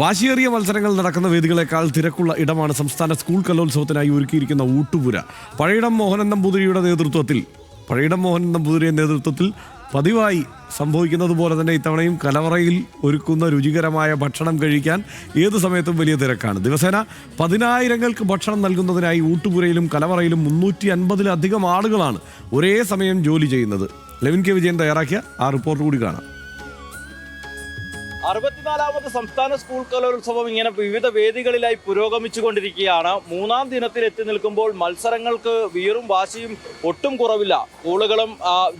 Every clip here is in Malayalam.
വാശിയേറിയ മത്സരങ്ങൾ നടക്കുന്ന വേദികളെക്കാൾ തിരക്കുള്ള ഇടമാണ് സംസ്ഥാന സ്കൂൾ കലോത്സവത്തിനായി ഒരുക്കിയിരിക്കുന്ന ഊട്ടുപുര. പഴയിടം മോഹനൻ നമ്പൂതിരിയുടെ നേതൃത്വത്തിൽ പഴയിടം മോഹനൻ നമ്പൂതിരിയുടെ നേതൃത്വത്തിൽ പതിവായി സംഭവിക്കുന്നത് പോലെ തന്നെ ഇത്തവണയും കലവറയിൽ ഒരുക്കുന്ന രുചികരമായ ഭക്ഷണം കഴിക്കാൻ ഏത് സമയത്തും വലിയ തിരക്കാണ്. ദിവസേന പതിനായിരങ്ങൾക്ക് ഭക്ഷണം നൽകുന്നതിനായി ഊട്ടുപുരയിലും കലവറയിലും മുന്നൂറ്റി അൻപതിലധികം ആളുകളാണ് ഒരേ സമയം ജോലി ചെയ്യുന്നത്. ലെവിൻ കെ വിജയൻ തയ്യാറാക്കിയ ആ റിപ്പോർട്ട് കൂടി കാണാം. അറുപത്തിനാലാമത് സംസ്ഥാന സ്കൂൾ കലോത്സവം ഇങ്ങനെ വിവിധ വേദികളിലായി പുരോഗമിച്ചു കൊണ്ടിരിക്കുകയാണ് മൂന്നാം ദിനത്തിൽ എത്തി നിൽക്കുമ്പോൾ മത്സരങ്ങൾക്ക് വീറും വാശിയും ഒട്ടും കുറവില്ല. സ്കൂളുകളും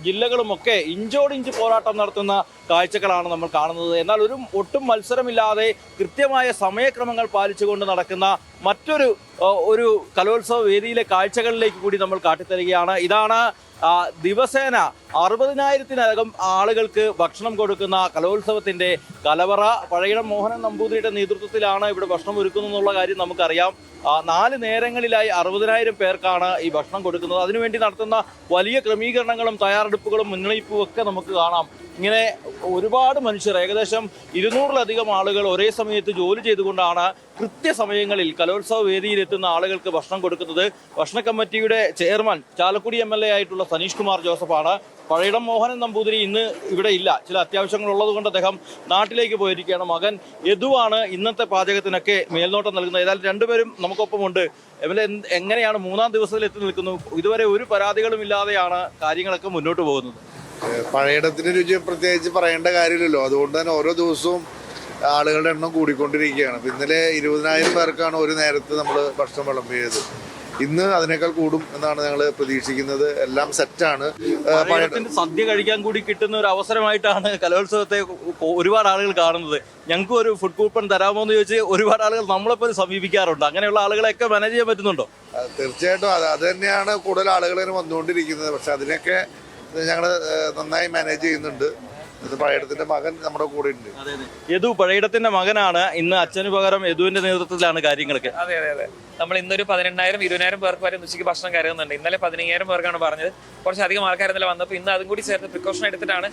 ജില്ലകളും ഒക്കെ ഇഞ്ചോടിഞ്ച് പോരാട്ടം നടത്തുന്ന കാഴ്ചകളാണ് നമ്മൾ കാണുന്നത്. എന്നാൽ ഒരു ഒട്ടും മത്സരമില്ലാതെ കൃത്യമായ സമയക്രമങ്ങൾ പാലിച്ചുകൊണ്ട് നടക്കുന്ന മറ്റൊരു ഒരു കലോത്സവ വേദിയിലെ കാഴ്ചകളിലേക്ക് കൂടി നമ്മൾ കാട്ടിത്തരികയാണ്. ഇതാണ് ദിവസേന അറുപതിനായിരത്തിനകം ആളുകൾക്ക് ഭക്ഷണം കൊടുക്കുന്ന കലോത്സവത്തിന്റെ കലവറ. പഴയിടം മോഹനൻ നമ്പൂതിരിയുടെ നേതൃത്വത്തിലാണ് ഇവിടെ ഭക്ഷണം ഒരുക്കുന്നത് എന്നുള്ള കാര്യം നമുക്കറിയാം. നാല് നേരങ്ങളിലായി അറുപതിനായിരം പേർക്കാണ് ഈ ഭക്ഷണം കൊടുക്കുന്നത്. അതിനുവേണ്ടി നടത്തുന്ന വലിയ ക്രമീകരണങ്ങളും തയ്യാറെടുപ്പുകളും മുന്നറിയിപ്പും ഒക്കെ നമുക്ക് കാണാം. ഇങ്ങനെ ഒരുപാട് മനുഷ്യർ ഏകദേശം ഇരുന്നൂറിലധികം ആളുകൾ ഒരേ സമയത്ത് ജോലി ചെയ്തുകൊണ്ടാണ് കൃത്യസമയങ്ങളിൽ കലോത്സവ വേദിയിൽ എത്തുന്ന ആളുകൾക്ക് ഭക്ഷണം കൊടുക്കുന്നത്. ഭക്ഷണ കമ്മിറ്റിയുടെ chairman Chalakudy M L A ആയിട്ടുള്ള സനീഷ് കുമാർ ജോസഫാണ്. പഴയടം മോഹനൻ നമ്പൂതിരി ഇന്ന് ഇവിടെ ഇല്ല. ചില അത്യാവശ്യങ്ങൾ ഉള്ളത് കൊണ്ട് അദ്ദേഹം നാട്ടിലേക്ക് പോയിരിക്കുകയാണ്. മകൻ യദുവാണ് ഇന്നത്തെ പാചകത്തിനൊക്കെ മേൽനോട്ടം നൽകുന്നത്. ഏതായാലും രണ്ടുപേരും നമുക്കൊപ്പമുണ്ട്. എം എൽ എ എങ്ങനെയാണ് മൂന്നാം ദിവസത്തിൽ എത്തി നിൽക്കുന്നു? ഇതുവരെ ഒരു പരാതികളും ഇല്ലാതെയാണ് കാര്യങ്ങളൊക്കെ മുന്നോട്ട് പോകുന്നത്. ഏഹ് പഴയിടത്തിന്റെ രുചി പ്രത്യേകിച്ച് പറയേണ്ട കാര്യമില്ലല്ലോ. അതുകൊണ്ട് തന്നെ ഓരോ ദിവസവും ആളുകളുടെ എണ്ണം കൂടിക്കൊണ്ടിരിക്കുകയാണ്. അപ്പം ഇന്നലെ ഇരുപതിനായിരം പേർക്കാണ് ഒരു നേരത്തെ നമ്മൾ ഭക്ഷണം വിളമ്പിയത്. ഇന്ന് അതിനേക്കാൾ കൂടും എന്നാണ് ഞങ്ങൾ പ്രതീക്ഷിക്കുന്നത്. എല്ലാം സെറ്റാണ് സദ്യ കഴിക്കാൻ കൂടി കിട്ടുന്ന ഒരു അവസരമായിട്ടാണ് കലോത്സവത്തെ ഒരുപാട് ആളുകൾ കാണുന്നത്. ഞങ്ങൾക്ക് ഒരു ഫുഡ് കൂപ്പൺ തരാമോ എന്ന് ചോദിച്ച് ഒരുപാട് ആളുകൾ നമ്മളെപ്പോലും സമീപിക്കാറുണ്ട്. അങ്ങനെയുള്ള ആളുകളെയൊക്കെ മാനേജ് ചെയ്യാൻ പറ്റുന്നുണ്ടോ? തീർച്ചയായിട്ടും അത് അത് തന്നെയാണ് കൂടുതൽ ആളുകൾ വന്നുകൊണ്ടിരിക്കുന്നത്. പക്ഷെ അതിനൊക്കെ ഞങ്ങൾ നന്നായി മാനേജ് ചെയ്യുന്നുണ്ട്. ഇത് പഴയിടത്തിന്റെ മകൻ നമ്മുടെ കൂടെ ഉണ്ട്. യദു പഴയിടത്തിന്റെ മകനാണ്. ഇന്ന് അച്ഛന് പകരം യദുവിന്റെ നേതൃത്വത്തിലാണ് കാര്യങ്ങളൊക്കെ. അതെ അതെ അതെ. നമ്മൾ ഇന്നൊരു പതിനെണ്ണായിരം ഇരുപതിനായിരം പേർക്ക് വരെ ഉച്ചയ്ക്ക് ഭക്ഷണം കരുതുന്നുണ്ട്. ഇന്നലെ പതിനയ്യായിരം പേർക്കാണ് പറഞ്ഞത്. കുറച്ചധികം ആൾക്കാർ ഇന്നലെ വന്നപ്പോൾ ഇന്ന് അതും കൂടി ചേർത്ത് പ്രിക്കോഷൻ എടുത്തിട്ടാണ്.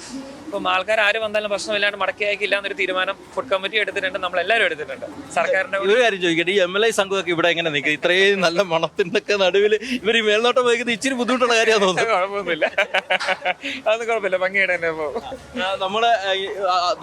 ഇപ്പം ആൾക്കാർ ആര് വന്നാലും ഭക്ഷണമില്ലാണ്ട് മടക്കി അയക്കില്ല എന്നൊരു തീരുമാനം ഫുഡ് കമ്മിറ്റി എടുത്തിട്ടുണ്ട്. നമ്മൾ എല്ലാവരും എടുത്തിട്ടുണ്ട്. സർക്കാരിന്റെ ഒരു കാര്യം ചോദിക്കട്ടെ ഈ എം എൽ ഐ സംഘമൊക്കെ ഇവിടെ എങ്ങനെ നിൽക്കുക ഇത്രയും നല്ല മണത്തിന്റെ ഒക്കെ നടുവിൽ ഇവർ ഈ മേൽനോട്ടം വഹിക്കുന്നത് ഇച്ചിരി ബുദ്ധിമുട്ടുള്ള കാര്യമാണ് തോന്നുന്നത് കുഴപ്പമൊന്നുമില്ല. അതൊന്നും കുഴപ്പമില്ല. ഭംഗിയുടെ തന്നെ ആ, നമ്മൾ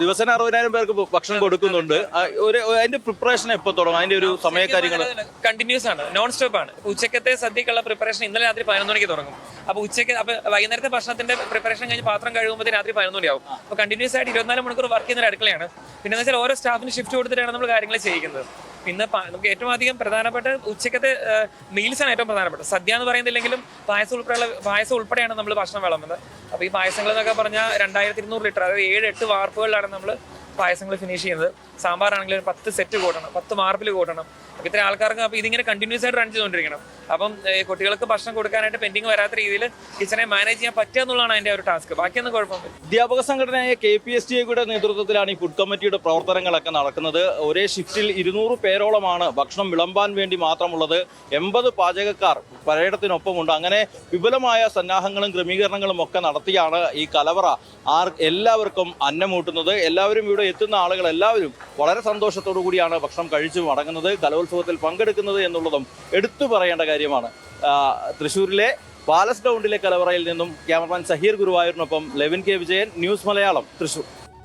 ദിവസം ദിവസേന അറുപതിനായിരം പേർക്ക് ഭക്ഷണം കൊടുക്കുന്നുണ്ട്. ഒരു അതിന്റെ പ്രിപ്പറേഷൻ എപ്പോ തുടങ്ങും? അതിന്റെ ഒരു സമയ കാര്യങ്ങൾ കണ്ടിന്യൂസ് ആണ് നോൺ സ്റ്റോപ്പ് ആണ്. ഉച്ചക്കത്തെ സദ്യക്കുള്ള പ്രിപ്പറേഷൻ ഇന്നലെ രാത്രി പതിനൊന്ന് മണിക്ക് തുടങ്ങും. അപ്പൊ ഉച്ചയ്ക്ക് അപ്പൊ വൈകുന്നേരത്തെ ഭക്ഷണത്തിന്റെ പ്രിപ്പറേഷൻ കഴിഞ്ഞ് പാത്രം കഴുകുമ്പോൾ രാത്രി പതിനൊന്ന് മണിയാവും. അപ്പൊ കണ്ടിന്യൂസ് ആയിട്ട് ഇരുപത്തിനാല് മണിക്കൂർ വർക്ക് ചെയ്യുന്ന അടുക്കളയാണ്. പിന്നെ വെച്ചാൽ ഓരോ സ്റ്റാഫിന് ഷിഫ്റ്റ് കൊടുത്തിട്ടാണ് നമ്മൾ കാര്യങ്ങൾ ചെയ്യുന്നത് പിന്നെ നമുക്ക് ഏറ്റവും അധികം പ്രധാനപ്പെട്ട ഉച്ചക്കത്തെ മീൽസ് ആണ് ഏറ്റവും പ്രധാനപ്പെട്ടത്. സദ്യ എന്ന് പറയുന്നില്ലെങ്കിലും പായസം ഉൾപ്പെടെയുള്ള പായസം ഉൾപ്പെടെയാണ് നമ്മൾ ഭക്ഷണം വിളമ്പുന്നത്. അപ്പോൾ ഈ പായസങ്ങൾ എന്നൊക്കെ പറഞ്ഞാൽ രണ്ടായിരത്തി ഇരുന്നൂറ് ലിറ്റർ അതായത് ഏഴ് എട്ട് വാർപ്പുകളിലാണ് നമ്മൾ പായസങ്ങൾ ഫിനിഷ് ചെയ്യുന്നത്. സാമ്പാറാണെങ്കിൽ പത്ത് സെറ്റ് കൂട്ടണം പത്ത് മാർപ്പിൽ കൂട്ടണം. അപ്പോൾ ഇത്ര ആൾക്കാർക്ക് അപ്പോൾ ഇതിങ്ങനെ കണ്ടിന്യൂസ് ആയിട്ട് റൺ ചെയ്തുകൊണ്ടിരിക്കണം. അപ്പം കുട്ടികൾക്ക് ഭക്ഷണം കൊടുക്കാനായിട്ട് പെൻഡിങ് വരാത്ത രീതിയിൽ കിച്ചനെ മാനേജ് ചെയ്യാൻ പറ്റുക എന്നുള്ളതാണ് അതിന്റെ ഒരു ടാസ്ക് ബാക്കിയൊന്നും കുഴപ്പമില്ല അധ്യാപക സംഘടനയായ കെ പി എസ് ടിയുടെ നേതൃത്വത്തിലാണ് ഈ ഫുഡ് കമ്മിറ്റിയുടെ പ്രവർത്തനങ്ങളൊക്കെ നടക്കുന്നത്. ഒരേ ഷിഫ്റ്റിൽ ഇരുന്നൂറ് പേരോളമാണ് ഭക്ഷണം വിളമ്പാൻ വേണ്ടി മാത്രമുള്ളത്. എൺപത് പാചകക്കാർ പരേഡത്തിനൊപ്പമുണ്ട് അങ്ങനെ വിപുലമായ സന്നാഹങ്ങളും ക്രമീകരണങ്ങളും ഒക്കെ നടത്തിയാണ് ഈ കലവറ ആർ എല്ലാവർക്കും അന്നമൂട്ടുന്നത്. എല്ലാവരും ഇവിടെ എത്തുന്ന ആളുകൾ എല്ലാവരും വളരെ സന്തോഷത്തോടു കൂടിയാണ് ഭക്ഷണം കഴിച്ചു മടങ്ങുന്നത് കലോത്സവത്തിൽ പങ്കെടുക്കുന്നത് എന്നുള്ളതും എടുത്തു പറയേണ്ട കാര്യമാണ്. തൃശ്ശൂരിലെ പാലസ് ഗ്രൗണ്ടിലെ കലവറയിൽ നിന്നും ക്യാമറമാൻ സഹീർ ഗുരുവായൂരിനൊപ്പം ലെവിൻ കെ വിജയൻ ന്യൂസ് മലയാളം തൃശ്ശൂർ.